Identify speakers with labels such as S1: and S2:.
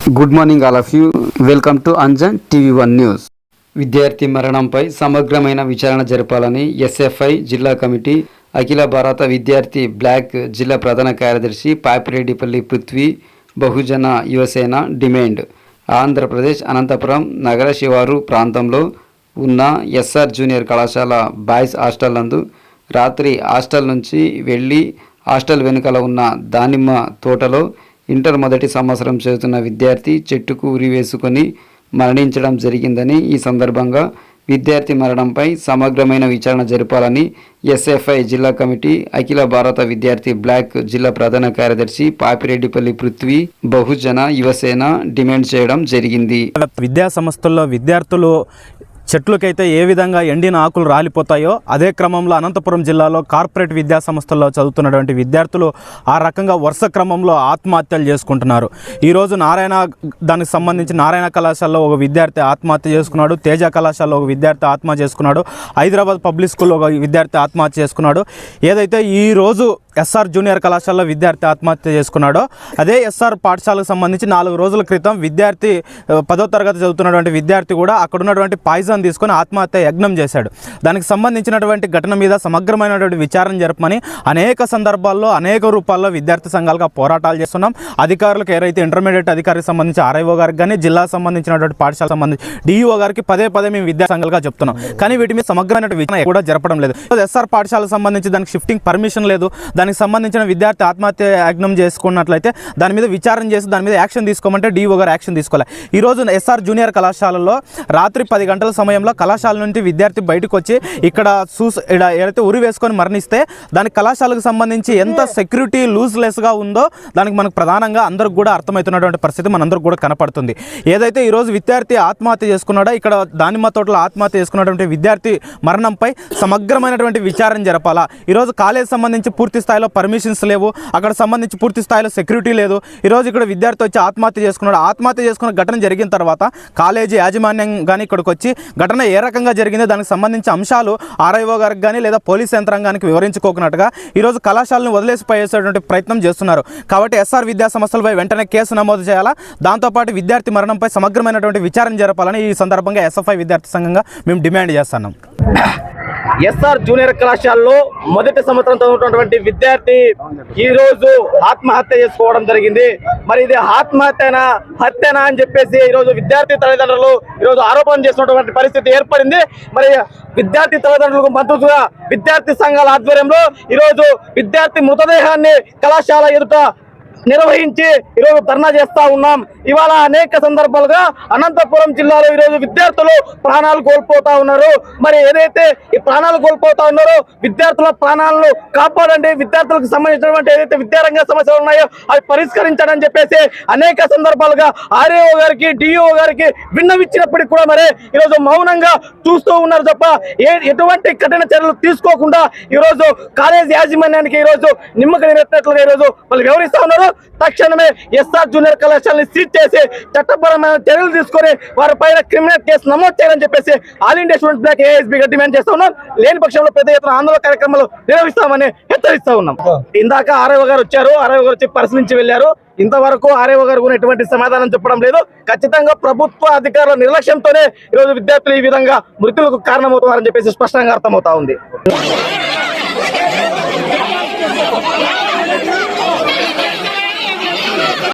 S1: Good morning all of you welcome to Anjan TV one news విద్యార్థి మరణంపై సమగ్రమైన విచారణ జరపాలని ఎస్ఎఫ్ఐ జిల్లా కమిటీ అఖిల భారత విద్యార్థి బ్లాక్ జిల్లా ప్రధాన కార్యదర్శి పాపిరెడ్డిపల్లి పృథ్వీ బహుజన యువసేన డిమాండ్. ఆంధ్రప్రదేశ్ అనంతపురం నగర శివారు ప్రాంతంలో ఉన్న ఎస్ఆర్ జూనియర్ కళాశాల బాయ్స్ హాస్టల్ నందు రాత్రి హాస్టల్ నుంచి వెళ్ళి హాస్టల్ వెనుకల ఉన్న దానిమ్మ తోటలో ఇంటర్ మొదటి సంవత్సరం చదువుతున్న విద్యార్థి చెట్టుకు ఉరివేసుకొని మరణించడం జరిగిందని ఈ సందర్భంగా విద్యార్థి మరణంపై సమగ్రమైన విచారణ జరపాలని ఎస్ఎఫ్ఐ జిల్లా కమిటీ అఖిల భారత విద్యార్థి బ్లాక్ జిల్లా ప్రధాన కార్యదర్శి పాపిరెడ్డిపల్లి పృథ్వీ బహుజన యువసేన డిమాండ్ చేయడం జరిగింది.
S2: విద్యా సంస్థల్లో విద్యార్థులు చెట్లకైతే ఏ విధంగా ఎండిన ఆకులు రాలిపోతాయో అదే క్రమంలో అనంతపురం జిల్లాలో కార్పొరేట్ విద్యా సంస్థల్లో చదువుతున్నటువంటి విద్యార్థులు ఆ రకంగా వరుస క్రమంలో ఆత్మహత్యలు చేసుకుంటున్నారు. ఈరోజు నారాయణ దానికి సంబంధించి నారాయణ కళాశాలలో ఒక విద్యార్థి ఆత్మహత్య చేసుకున్నాడు. తేజ కళాశాలలో ఒక విద్యార్థి ఆత్మహత్య చేసుకున్నాడు. హైదరాబాద్ పబ్లిక్ స్కూల్లో ఒక విద్యార్థి ఆత్మహత్య చేసుకున్నాడు. ఏదైతే ఈరోజు ఎస్ఆర్ జూనియర్ కళాశాలలో విద్యార్థి ఆత్మహత్య చేసుకున్నాడో. అదే ఎస్ఆర్ పాఠశాలకు సంబంధించి నాలుగు రోజుల క్రితం విద్యార్థి పదో తరగతి చదువుతున్నటువంటి విద్యార్థి కూడా అక్కడ ఉన్నటువంటి పాయిజన్ తీసుకొని ఆత్మహత్య యజ్ఞం చేశాడు. దానికి సంబంధించినటువంటి ఘటన మీద సమగ్రమైనటువంటి విచారణ జరపమని అనేక సందర్భాల్లో అనేక రూపాల్లో విద్యార్థి సంఘాలుగా పోరాటాలు చేస్తున్నాం. అధికారులకు ఏదైతే ఇంటర్మీడియట్ అధికారికి సంబంధించి ఆర్ఐఓ గారికి కానీ జిల్లా సంబంధించినటువంటి పాఠశాల సంబంధించి డిఈఓ గారికి పదే పదే మేము విద్యా సంఘాలుగా చెప్తున్నాం. కానీ వీటి మీద సమగ్రమైన విచారణ కూడా జరపడం లేదు. ఎస్ఆర్ పాఠశాలకు సంబంధించి దానికి షిఫ్టింగ్ పర్మిషన్ లేదు. దానికి సంబంధించిన విద్యార్థి ఆత్మహత్య యజ్ఞం చేసుకున్నట్లయితే దాని మీద విచారణ చేసి దాని మీద యాక్షన్ తీసుకోమంటే డిఓ గారు యాక్షన్ తీసుకోవాలి ఈరోజు ఎస్ఆర్ జూనియర్ కళాశాలలో రాత్రి పది గంటల సమయంలో కళాశాల నుంచి విద్యార్థి బయటకు వచ్చి ఇక్కడ సూస్ ఏదైతే ఉరి వేసుకొని మరణిస్తే దానికి కళాశాలకు సంబంధించి ఎంత సెక్యూరిటీ లూజ్లెస్గా ఉందో దానికి మనకు ప్రధానంగా అందరికి కూడా అర్థమవుతున్నటువంటి పరిస్థితి మనందరికి కూడా కనపడుతుంది. ఏదైతే ఈరోజు విద్యార్థి ఆత్మహత్య చేసుకున్నాడో ఇక్కడ దానిమ్మ తోటలో ఆత్మహత్య చేసుకున్నటువంటి విద్యార్థి మరణంపై సమగ్రమైనటువంటి విచారణ జరపాలా? ఈరోజు కాలేజ్ సంబంధించి పూర్తి స్థాయిలో పర్మిషన్స్ లేవు. అక్కడ సంబంధించి పూర్తి స్థాయిలో సెక్యూరిటీ లేదు. ఈరోజు ఇక్కడ విద్యార్థి వచ్చి ఆత్మహత్య చేసుకున్నాడు. ఆత్మహత్య చేసుకున్న ఘటన జరిగిన తర్వాత కాలేజీ యాజమాన్యం కానీ ఇక్కడికి వచ్చి ఘటన ఏ రకంగా జరిగిందో దానికి సంబంధించి అంశాలు ఆర్ఐఓ గారికి కానీ లేదా పోలీస్ యంత్రాంగానికి వివరించుకోకున్నట్టుగా ఈరోజు కళాశాలను వదిలేసిపోయేసేటువంటి ప్రయత్నం చేస్తున్నారు. కాబట్టి ఎస్ఆర్ విద్యా సంస్థలపై వెంటనే కేసు నమోదు చేయాలా? దాంతోపాటు విద్యార్థి మరణంపై సమగ్రమైనటువంటి విచారణ జరపాలని ఈ సందర్భంగా ఎస్ఎఫ్ఐ విద్యార్థి సంఘంగా మేము డిమాండ్ చేస్తున్నాం.
S3: ఎస్ఆర్ జూనియర్ కళాశాలలో మొదటి సంవత్సరం చదువుతున్నటువంటి విద్యార్థి ఈ రోజు ఆత్మహత్య చేసుకోవడం జరిగింది. మరి ఇది ఆత్మహత్యనా హత్యనా అని చెప్పేసి ఈ రోజు విద్యార్థి తల్లిదండ్రులు ఈ రోజు ఆరోపణ చేసినటువంటి పరిస్థితి ఏర్పడింది. మరి విద్యార్థి తల్లిదండ్రులకు మద్దతుగా విద్యార్థి సంఘాల ఆధ్వర్యంలో ఈ రోజు విద్యార్థి మృతదేహాన్ని కళాశాల ఎదుట నిర్వహించి ఈరోజు ధర్నా చేస్తా ఉన్నాం. ఇవాళ అనేక సందర్భాలుగా అనంతపురం జిల్లాలో ఈరోజు విద్యార్థులు ప్రాణాలు కోల్పోతా ఉన్నారు. మరి ఏదైతే ఈ ప్రాణాలు కోల్పోతా ఉన్నారో విద్యార్థుల ప్రాణాలను కాపాడండి. విద్యార్థులకు సంబంధించినటువంటి ఏదైతే విద్యారంగ సమస్యలు ఉన్నాయో అవి పరిష్కరించడని చెప్పేసి అనేక సందర్భాలుగా ఆర్ఏఓ గారికి డిఓ గారికి విన్నవిచ్చినప్పటికీ కూడా మరి ఈరోజు మౌనంగా చూస్తూ ఉన్నారు తప్ప ఏ ఎటువంటి కఠిన చర్యలు తీసుకోకుండా ఈరోజు కాలేజ్ యాజమాన్యానికి ఈరోజు నిమ్మక నీరెత్తినట్లుగా ఈరోజు వాళ్ళు వివరిస్తూ ఉన్నారు. తక్షణమే ఎస్ఆర్ జూనియర్ కళాశాలని సీజ్ చేసి చట్టపరమైన చర్యలు తీసుకొని వారి పైన క్రిమినల్ కేసు నమోదు చేయాలని చెప్పేసి ఆల్ ఇండియా స్టూడెంట్ బ్లాక్ ఏఎస్బీగా డిమాండ్ చేస్తా ఉన్నాం. లేని పక్షంలో పెద్ద ఎత్తున ఆందోళన కార్యక్రమాలు నిర్వహిస్తామని హెచ్చరిస్తా ఉన్నాం. ఇందాక ఆర్ఐఓ గారు వచ్చారు. ఆర్ఐఓ గారు వచ్చి పరిశీలించి వెళ్ళారు. ఇంతవరకు ఆర్ఐఓ గారు కూడా ఎటువంటి సమాధానం చెప్పడం లేదు. ఖచ్చితంగా ప్రభుత్వ అధికారుల నిర్లక్ష్యంతోనే ఈరోజు విద్యార్థులు ఈ విధంగా మృతులకు కారణమవుతున్నారని చెప్పేసి స్పష్టంగా అర్థమవుతా ఉంది.